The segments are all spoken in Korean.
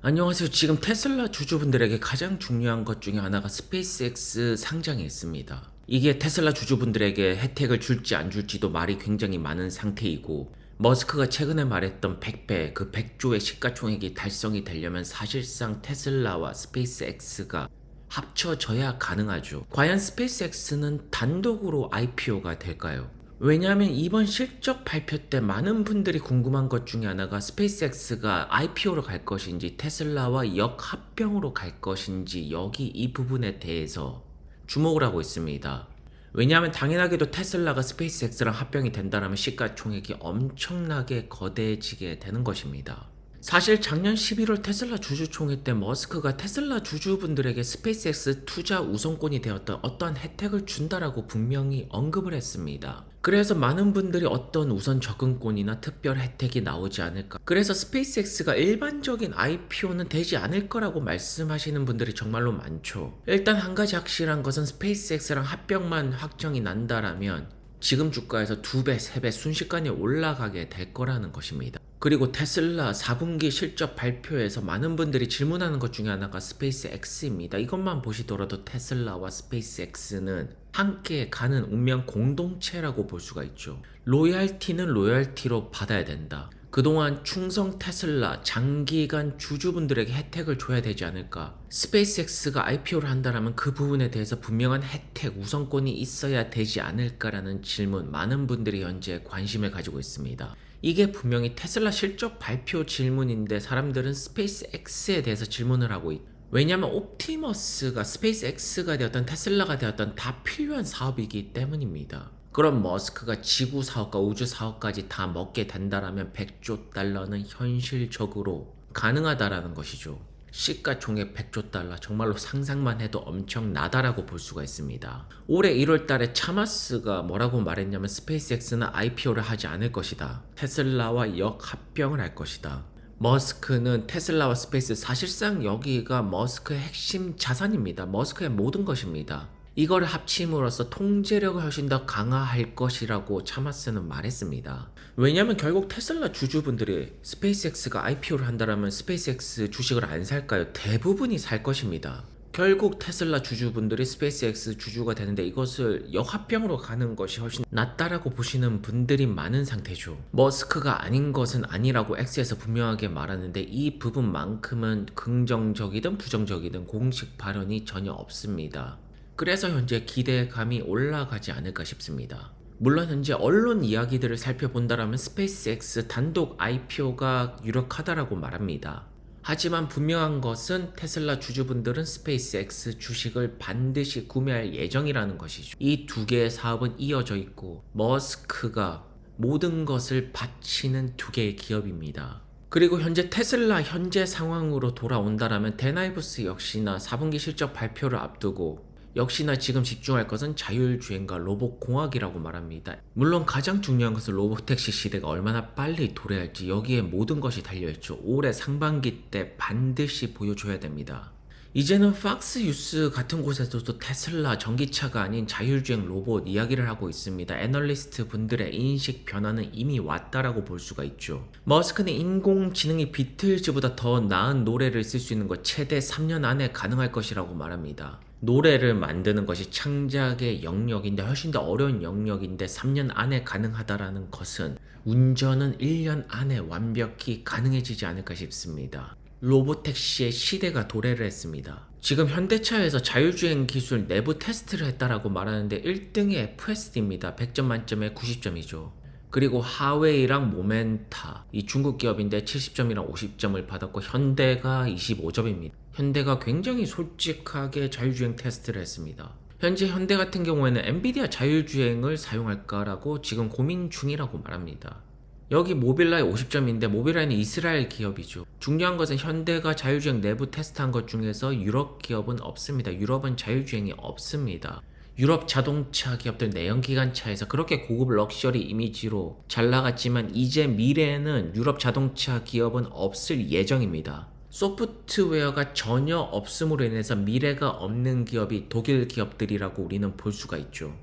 안녕하세요. 지금 테슬라 주주분들에게 가장 중요한 것 중에 하나가 스페이스X 상장이 있습니다. 이게 테슬라 주주분들에게 혜택을 줄지 안 줄지도 말이 굉장히 많은 상태이고 머스크가 최근에 말했던 100배, 그 100조의 시가총액이 달성이 되려면 사실상 테슬라와 스페이스X가 합쳐져야 가능하죠. 과연 스페이스X는 단독으로 IPO가 될까요? 왜냐하면 이번 실적 발표 때 많은 분들이 궁금한 것 중에 하나가 스페이스X가 IPO로 갈 것인지 테슬라와 역합병으로 갈 것인지 여기 이 부분에 대해서 주목을 하고 있습니다. 왜냐하면 당연하게도 테슬라가 스페이스X랑 합병이 된다면 시가총액이 엄청나게 거대해지게 되는 것입니다. 사실 작년 11월 테슬라 주주총회 때 머스크가 테슬라 주주분들에게 스페이스X 투자 우선권이 되었던 어떠한 혜택을 준다라고 분명히 언급을 했습니다. 그래서 많은 분들이 어떤 우선 접근권이나 특별 혜택이 나오지 않을까. 그래서 스페이스X가 일반적인 IPO는 되지 않을 거라고 말씀하시는 분들이 정말로 많죠. 일단 한 가지 확실한 것은 스페이스X랑 합병만 확정이 난다라면 지금 주가에서 두 배, 세배 순식간에 올라가게 될 거라는 것입니다. 그리고 테슬라 4분기 실적 발표에서 많은 분들이 질문하는 것 중에 하나가 스페이스 X입니다. 이것만 보시더라도 테슬라와 스페이스 X는 함께 가는 운명 공동체라고 볼 수가 있죠. 로얄티는 로얄티로 받아야 된다. 그동안 충성 테슬라 장기간 주주분들에게 혜택을 줘야 되지 않을까. 스페이스X가 IPO를 한다면 그 부분에 대해서 분명한 혜택, 우선권이 있어야 되지 않을까라는 질문 많은 분들이 현재 관심을 가지고 있습니다. 이게 분명히 테슬라 실적 발표 질문인데 사람들은 스페이스X에 대해서 질문을 하고 있. 왜냐하면 옵티머스가 스페이스X가 되었던 테슬라가 되었던 다 필요한 사업이기 때문입니다. 그럼 머스크가 지구 사업과 우주 사업까지 다 먹게 된다라면 100조 달러는 현실적으로 가능하다라는 것이죠. 시가총액 100조 달러 정말로 상상만 해도 엄청나다라고 볼 수가 있습니다. 올해 1월 달에 차마스가 뭐라고 말했냐면 스페이스X는 IPO를 하지 않을 것이다. 테슬라와 역합병을 할 것이다. 머스크는 테슬라와 스페이스 사실상 여기가 머스크의 핵심 자산입니다. 머스크의 모든 것입니다. 이걸 합침으로써 통제력을 훨씬 더 강화할 것이라고 차마스는 말했습니다. 왜냐하면 결국 테슬라 주주분들이 스페이스X가 IPO를 한다면 스페이스X 주식을 안 살까요? 대부분이 살 것입니다. 결국 테슬라 주주분들이 스페이스X 주주가 되는데 이것을 역합병으로 가는 것이 훨씬 낫다라고 보시는 분들이 많은 상태죠. 머스크가 아닌 것은 아니라고 X에서 분명하게 말하는데 이 부분만큼은 긍정적이든 부정적이든 공식 발언이 전혀 없습니다. 그래서 현재 기대감이 올라가지 않을까 싶습니다. 물론 현재 언론 이야기들을 살펴본다면 스페이스X 단독 IPO가 유력하다라고 말합니다. 하지만 분명한 것은 테슬라 주주분들은 스페이스X 주식을 반드시 구매할 예정이라는 것이죠. 이 두 개의 사업은 이어져 있고 머스크가 모든 것을 바치는 두 개의 기업입니다. 그리고 현재 테슬라 현재 상황으로 돌아온다라면 데나이브스 역시나 4분기 실적 발표를 앞두고 역시나 지금 집중할 것은 자율주행과 로봇공학이라고 말합니다. 물론 가장 중요한 것은 로봇택시 시대가 얼마나 빨리 도래할지 여기에 모든 것이 달려있죠. 올해 상반기 때 반드시 보여줘야 됩니다. 이제는 팍스 뉴스 같은 곳에서도 테슬라 전기차가 아닌 자율주행 로봇 이야기를 하고 있습니다. 애널리스트 분들의 인식 변화는 이미 왔다라고 볼 수가 있죠. 머스크는 인공지능이 비틀즈보다 더 나은 노래를 쓸 수 있는 것 최대 3년 안에 가능할 것이라고 말합니다. 노래를 만드는 것이 창작의 영역인데 훨씬 더 어려운 영역인데 3년 안에 가능하다라는 것은 운전은 1년 안에 완벽히 가능해지지 않을까 싶습니다. 로보택시의 시대가 도래를 했습니다. 지금 현대차에서 자율주행 기술 내부 테스트를 했다라고 말하는데 1등이 FSD입니다. 100점 만점에 90점이죠. 그리고 하웨이랑 모멘타 이 중국 기업인데 70점이랑 50점을 받았고 현대가 25점입니다. 현대가 굉장히 솔직하게 자율주행 테스트를 했습니다. 현재 현대 같은 경우에는 엔비디아 자율주행을 사용할까라고 지금 고민 중이라고 말합니다. 여기 모빌라이 50점인데 모빌라이는 이스라엘 기업이죠. 중요한 것은 현대가 자율주행 내부 테스트한 것 중에서 유럽 기업은 없습니다. 유럽은 자율주행이 없습니다. 유럽 자동차 기업들 내연기관차에서 그렇게 고급 럭셔리 이미지로 잘 나갔지만 이제 미래에는 유럽 자동차 기업은 없을 예정입니다. 소프트웨어가 전혀 없음으로 인해서 미래가 없는 기업이 독일 기업들이라고 우리는 볼 수가 있죠.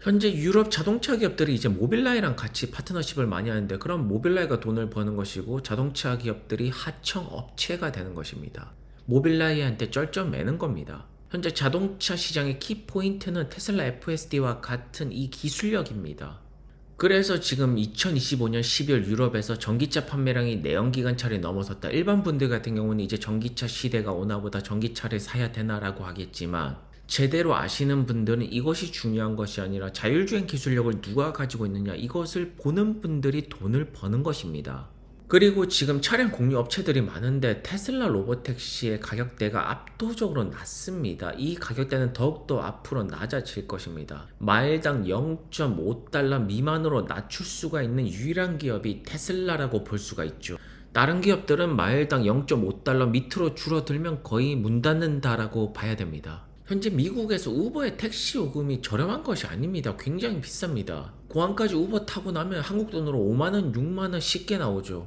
현재 유럽 자동차 기업들이 이제 모빌라이랑 같이 파트너십을 많이 하는데 그럼 모빌라이가 돈을 버는 것이고 자동차 기업들이 하청 업체가 되는 것입니다. 모빌라이한테 쩔쩔 매는 겁니다. 현재 자동차 시장의 키포인트는 테슬라 FSD와 같은 이 기술력입니다. 그래서 지금 2025년 12월 유럽에서 전기차 판매량이 내연기관 차를 넘어섰다. 일반 분들 같은 경우는 이제 전기차 시대가 오나보다 전기차를 사야 되나라고 하겠지만 제대로 아시는 분들은 이것이 중요한 것이 아니라 자율주행 기술력을 누가 가지고 있느냐 이것을 보는 분들이 돈을 버는 것입니다. 그리고 지금 차량 공유 업체들이 많은데 테슬라 로보택시의 가격대가 압도적으로 낮습니다. 이 가격대는 더욱더 앞으로 낮아질 것입니다. 마일당 0.5달러 미만으로 낮출 수가 있는 유일한 기업이 테슬라라고 볼 수가 있죠. 다른 기업들은 마일당 0.5달러 밑으로 줄어들면 거의 문 닫는다라고 봐야 됩니다. 현재 미국에서 우버의 택시 요금이 저렴한 것이 아닙니다. 굉장히 비쌉니다. 공항까지 우버 타고 나면 한국 돈으로 5만원, 6만원 쉽게 나오죠.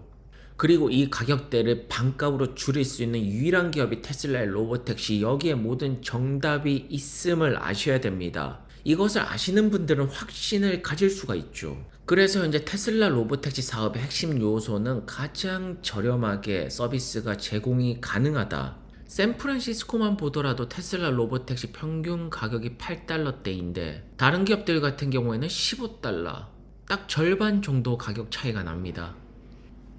그리고 이 가격대를 반값으로 줄일 수 있는 유일한 기업이 테슬라의 로보택시 여기에 모든 정답이 있음을 아셔야 됩니다. 이것을 아시는 분들은 확신을 가질 수가 있죠. 그래서 현재 테슬라 로보택시 사업의 핵심 요소는 가장 저렴하게 서비스가 제공이 가능하다. 샌프란시스코만 보더라도 테슬라 로보택시 평균 가격이 8달러대인데 다른 기업들 같은 경우에는 15달러 딱 절반 정도 가격 차이가 납니다.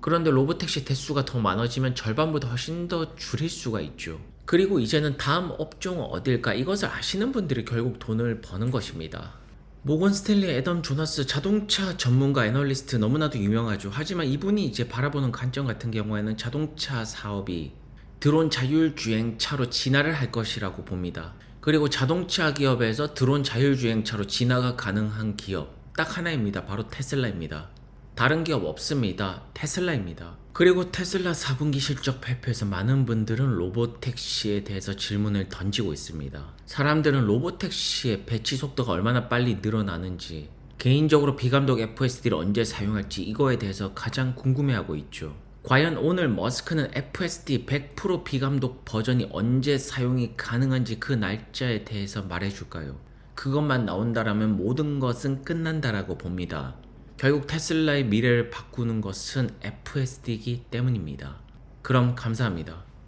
그런데 로보택시 대수가 더 많아지면 절반보다 훨씬 더 줄일 수가 있죠. 그리고 이제는 다음 업종은 어딜까 이것을 아시는 분들이 결국 돈을 버는 것입니다. 모건 스탠리 애덤 조나스 자동차 전문가 애널리스트 너무나도 유명하죠. 하지만 이분이 이제 바라보는 관점 같은 경우에는 자동차 사업이 드론 자율주행차로 진화를 할 것이라고 봅니다. 그리고 자동차 기업에서 드론 자율주행차로 진화가 가능한 기업 딱 하나입니다. 바로 테슬라입니다. 다른 기업 없습니다. 테슬라입니다. 그리고 테슬라 4분기 실적 발표에서 많은 분들은 로보택시에 대해서 질문을 던지고 있습니다. 사람들은 로보택시의 배치 속도가 얼마나 빨리 늘어나는지, 개인적으로 비감독 FSD를 언제 사용할지 이거에 대해서 가장 궁금해하고 있죠. 과연 오늘 머스크는 FSD 100% 비감독 버전이 언제 사용이 가능한지 그 날짜에 대해서 말해줄까요? 그것만 나온다라면 모든 것은 끝난다라고 봅니다. 결국 테슬라의 미래를 바꾸는 것은 FSD이기 때문입니다. 그럼 감사합니다.